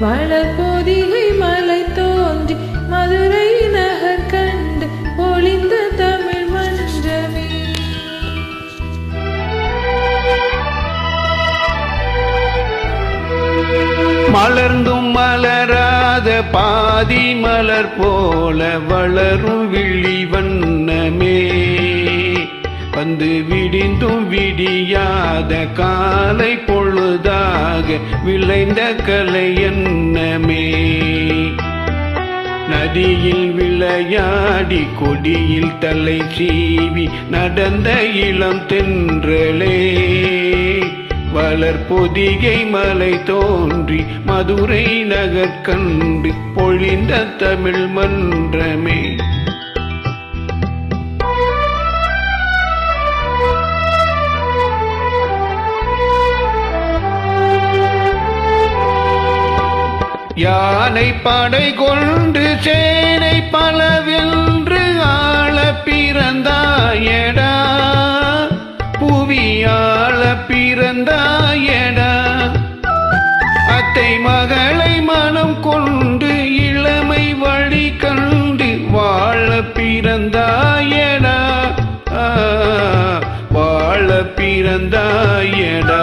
வளர்பொதிகை மலை தோன்றி மதுரை நகர் கண்டு ஒளிந்த தமிழ் மன்றமே. மலர்ந்தும் மலராத பாதி மலர் போல வளரும் விழி வண்ணமே. வந்து விடிந்தும் விடியாத காலை பொழுதாக விளைந்த கலை என்னமே. நதியில் விளையாடி கொடியில் தலை சீவி நடந்த இளம் தென்றலே. வளர் பொதிகை மலை தோன்றி மதுரை நகர் கண்டு பொழிந்த தமிழ் மன்றமே. யானை படை கொண்டு சேனை பலவென்று ஆள பிறந்தாயடா. புவியாள பிறந்தாயடா. அத்தை மகளை மனம் கொண்டு இளமை வழி கண்டு வாழ பிறந்தாயடா. வாழ பிறந்தாயடா.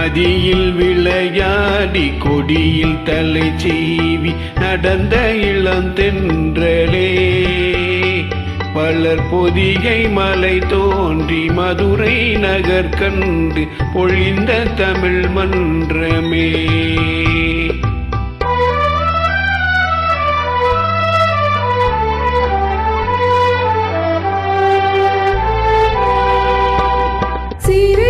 நதியில் விளையாடி கொடியில் தலை சீவி நடந்த இளம் தென்றலே. பலர் பொதிகை மலை தோன்றி மதுரை நகர் கண்டு பொழிந்த தமிழ் மன்றமே. சீரே